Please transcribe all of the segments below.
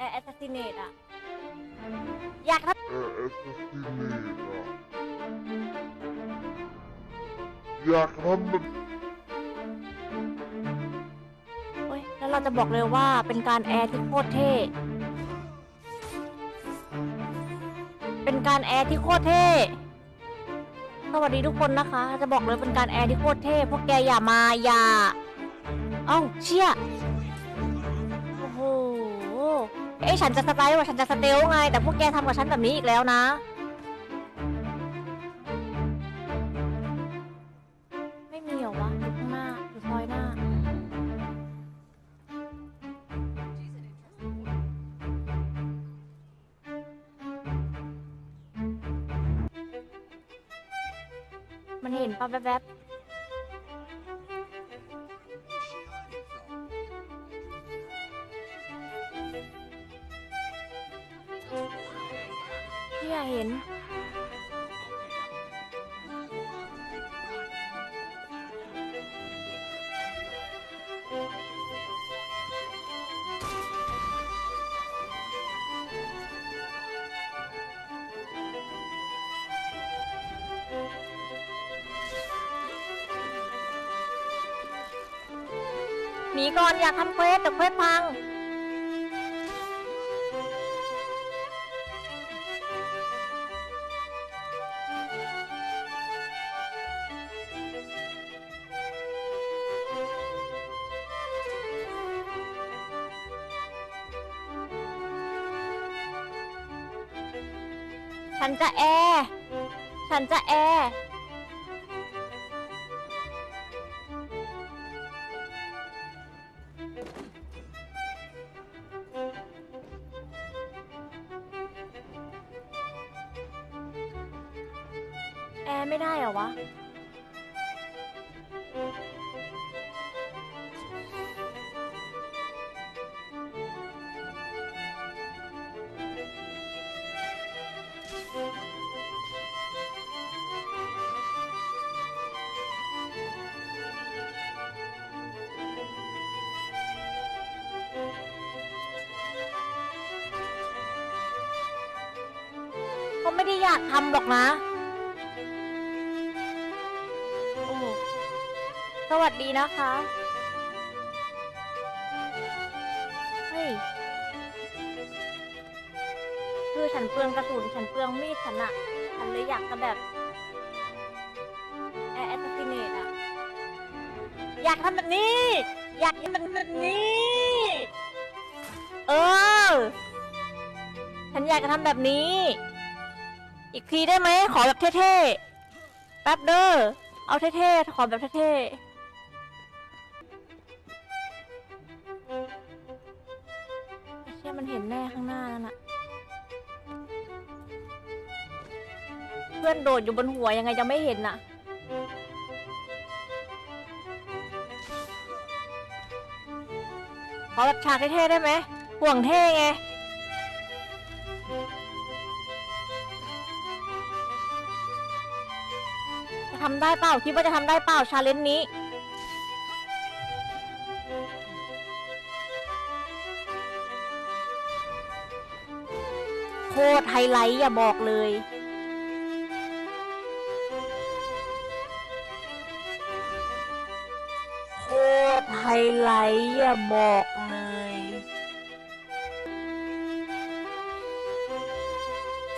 แอร์แอสซัสซิเนตอะอยากท é assassinata. อยากทำแบบำเฮ้ยแล้วเราจะบอกเลยว่าเป็นการแอร์ที่โคตรเท่ เป็นการแอร์ที่โคตรเท่ สวัสดีทุกคนนะคะ จะบอกเลยเป็นการแอร์ที่โคตรเท่พวกแกอย่ามาอย่า เอ้าเชี่ย เอ้ยฉันจะสไตล์ว่าฉันจะสเตลไง แต่พวกแกทำกับฉันแบบนี้อีกแล้วนะ ไม่มีเหรอวะอยู่ข้างหน้าอยู่ซอยหน้า มันเห็นปะแวบๆ อยากเห็น หนีก่อนอยากทำเควสแต่เควสพัง ฉันจะแอร์ฉันจะแอร์แอร์ไม่ได้เหรอวะ ไม่ได้อยากทำหรอกนะ โอ้สวัสดีนะคะ เฮ้ย คือฉันเปลืองกระสุน ฉันเปลืองมีดฉันอะฉันเลยอยากจะแบบแอแอสซิเนตอะอยากทำแบบนี้ อยากทำแบบนี้ เออ ฉันอยากจะทำแบบนี้ อีกทีได้ไหมขอแบบเท่ๆ แป๊บเด้อ เอาเท่ๆ ขอแบบเท่ๆไอ้เชี่ยมันเห็นแน่ข้างหน้านั่นน่ะเพื่อนโดดอยู่บนหัวยังไงจะไม่เห็นน่ะ ขอแบบฉากเท่ๆได้ไหมห่วงเท่ไง ทำได้เปล่าคิดว่าจะทำได้เปล่าชาเลนจ์นี้ โคตรไฮไลท์อย่าบอกเลย โคตรไฮไลท์อย่าบอกเลย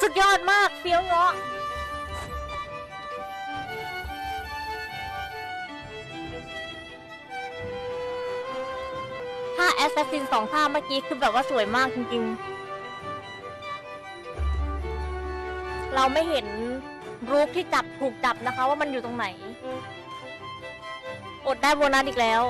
สุดยอดมากเฟี้ยวเงาะ ถ้าแอสซัสซินสองท่าเมื่อกี้คือแบบว่าสวยมากจริงๆ เราไม่เห็นรูปที่จับถูกจับนะคะว่ามันอยู่ตรงไหน อดได้โบนัสอีกแล้ว